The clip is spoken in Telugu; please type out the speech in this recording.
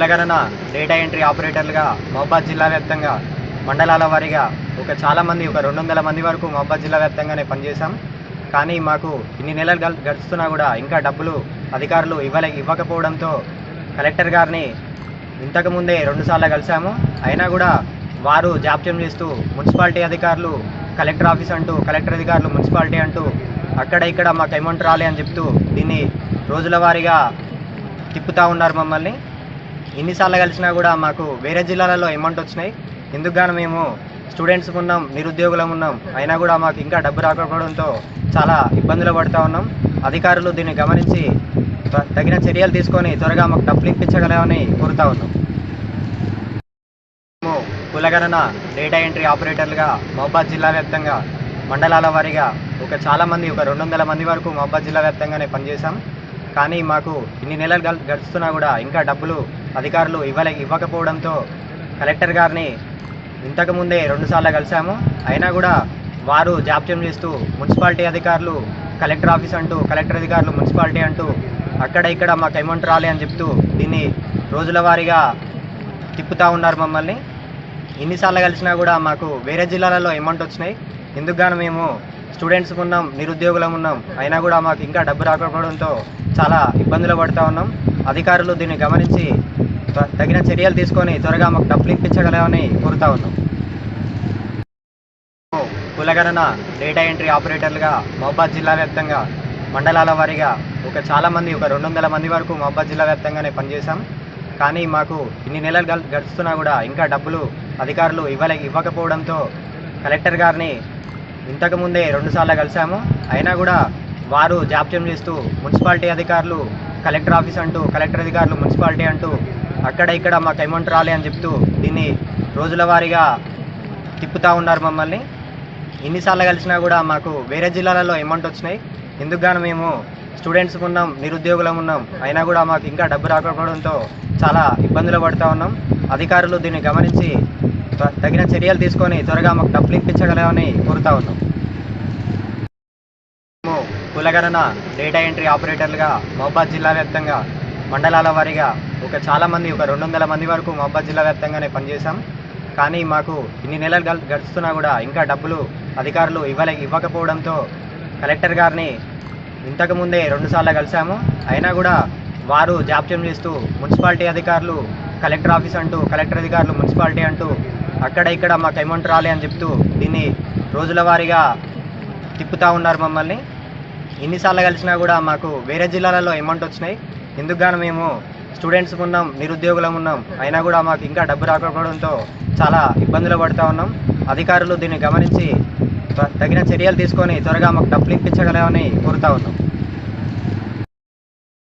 కులగణన డేటా ఎంట్రీ ఆపరేటర్లుగా మహబాద్ జిల్లా వ్యాప్తంగా మండలాల వారీగా ఒక చాలామంది ఒక రెండు వందల మంది వరకు మహబాద్ జిల్లా వ్యాప్తంగానే పనిచేశాం. కానీ మాకు ఇన్ని నెలలు గడుస్తున్నా కూడా ఇంకా డబ్బులు అధికారులు ఇవ్వలే ఇవ్వకపోవడంతో కలెక్టర్ గారిని ఇంతకుముందే రెండుసార్లు కలిసాము అయినా కూడా వారు జాప్యం చేస్తూ మున్సిపాలిటీ అధికారులు కలెక్టర్ ఆఫీస్ అంటూ కలెక్టర్ అధికారులు మున్సిపాలిటీ అంటూ అక్కడ ఇక్కడ మాకు అమౌంట్ రాలే అని చెప్తూ దీన్ని రోజుల వారీగా తిప్పుతూ ఉన్నారు మమ్మల్ని. ఎన్నిసార్లు కలిసినా కూడా మాకు వేరే జిల్లాలలో అమౌంట్ వచ్చినాయి. ఎందుకు మేము స్టూడెంట్స్ ఉన్నాం నిరుద్యోగులం ఉన్నాం. అయినా కూడా మాకు ఇంకా డబ్బు రాకపోవడంతో చాలా ఇబ్బందులు పడుతూ ఉన్నాం. అధికారులు దీన్ని గమనించి త- తగిన చర్యలు తీసుకొని త్వరగా మాకు డబ్బులు ఇప్పించగలమని కోరుతా ఉన్నాం. మేము కులగణన డేటా ఎంట్రీ ఆపరేటర్లుగా మహబాద్ జిల్లా వ్యాప్తంగా మండలాల వారీగా ఒక చాలామంది ఒక రెండు వందల మంది వరకు మహబాద్ జిల్లా వ్యాప్తంగానే పనిచేశాం. కానీ మాకు ఇన్ని నెలలు గడుస్తున్నా కూడా ఇంకా డబ్బులు అధికారులు ఇవ్వలే ఇవ్వకపోవడంతో కలెక్టర్ గారిని ఇంతకుముందే రెండుసార్లు కలిసాము అయినా కూడా వారు జాప్యం చేస్తూ మున్సిపాలిటీ అధికారులు కలెక్టర్ ఆఫీస్ అంటూ కలెక్టర్ అధికారులు మున్సిపాలిటీ అంటూ అక్కడ ఇక్కడ మాకు అమౌంట్ రాలే అని చెప్తూ దీన్ని రోజుల వారీగా తిప్పుతూ ఉన్నారు మమ్మల్ని. ఎన్నిసార్లు కలిసినా కూడా మాకు వేరే జిల్లాలలో అమౌంట్ వచ్చినాయి. ఎందుకు గాను మేము స్టూడెంట్స్ ఉన్నాం నిరుద్యోగులం ఉన్నాం. అయినా కూడా మాకు ఇంకా డబ్బు రాకపోవడంతో చాలా ఇబ్బందులు పడుతూ ఉన్నాం. అధికారులు దీన్ని గమనించి త- తగిన చర్యలు తీసుకొని త్వరగా మాకు డబ్బులు ఇప్పించగలమని కోరుతా ఉన్నాం. కులగణన డేటా ఎంట్రీ ఆపరేటర్లుగా మహబాద్ జిల్లా వ్యాప్తంగా మండలాల వారీగా ఒక చాలామంది ఒక రెండు వందల మంది వరకు మహబాద్ జిల్లా వ్యాప్తంగానే పనిచేశాం. కానీ మాకు ఇన్ని నెలలు గడుస్తున్నా కూడా ఇంకా డబ్బులు అధికారులు ఇవ్వలే ఇవ్వకపోవడంతో కలెక్టర్ గారిని ఇంతకుముందే రెండుసార్లు కలిసాము అయినా కూడా వారు జాప్యం చేస్తూ మున్సిపాలిటీ అధికారులు కలెక్టర్ ఆఫీస్ అంటూ కలెక్టర్ అధికారులు మున్సిపాలిటీ అంటూ అక్కడ ఇక్కడ మాకు అమౌంట్ రాలే అని చెప్తూ దీన్ని రోజుల వారీగా తిప్పుతూ ఉన్నారు మమ్మల్ని. ఎన్నిసార్లు కలిసినా కూడా మాకు వేరే జిల్లాలలో అమౌంట్ వచ్చినాయి. ఎందుకుగాను మేము స్టూడెంట్స్ ఉన్నాం నిరుద్యోగులం ఉన్నాం. అయినా కూడా మాకు ఇంకా డబ్బు రాకపోవడంతో చాలా ఇబ్బందులు పడుతూ ఉన్నాం. అధికారులు దీన్ని గమనించి తగిన చర్యలు తీసుకొని త్వరగా మాకు డబ్బులు ఇప్పించగలమని కోరుతా ఉన్నాం. మేము కులగణన డేటా ఎంట్రీ ఆపరేటర్లుగా మహబాద్ జిల్లా వ్యాప్తంగా మండలాల వారీగా ఒక చాలామంది ఒక రెండు వందల మంది వరకు మహబాద్ జిల్లా వ్యాప్తంగానే పనిచేశాం. కానీ మాకు ఇన్ని నెలలు గడుస్తున్నా కూడా ఇంకా డబ్బులు అధికారులు ఇవ్వలే ఇవ్వకపోవడంతో కలెక్టర్ గారిని ఇంతకుముందే రెండుసార్లు కలిసాము అయినా కూడా వారు జాప్యం చేస్తూ మున్సిపాలిటీ అధికారులు కలెక్టర్ ఆఫీస్ అంటూ కలెక్టర్ అధికారులు మున్సిపాలిటీ అంటూ అక్కడ ఇక్కడ మాకు అమౌంట్ రాలే అని చెప్తూ దీన్ని రోజుల వారీగా తిప్పుతూ ఉన్నారు మమ్మల్ని. ఎన్నిసార్లు కలిసినా కూడా మాకు వేరే జిల్లాలలో అమౌంట్ వచ్చినాయి. ఎందుకుగాను మేము స్టూడెంట్స్ ఉన్నాం నిరుద్యోగులం ఉన్నాం. అయినా కూడా మాకు ఇంకా డబ్బు రాకపోవడంతో చాలా ఇబ్బందులు పడుతూ ఉన్నాం. అధికారులు దీన్ని గమనించి తగిన చర్యలు తీసుకొని త్వరగా మాకు డబ్బులు ఇప్పించగలమని కోరుతా ఉన్నాం.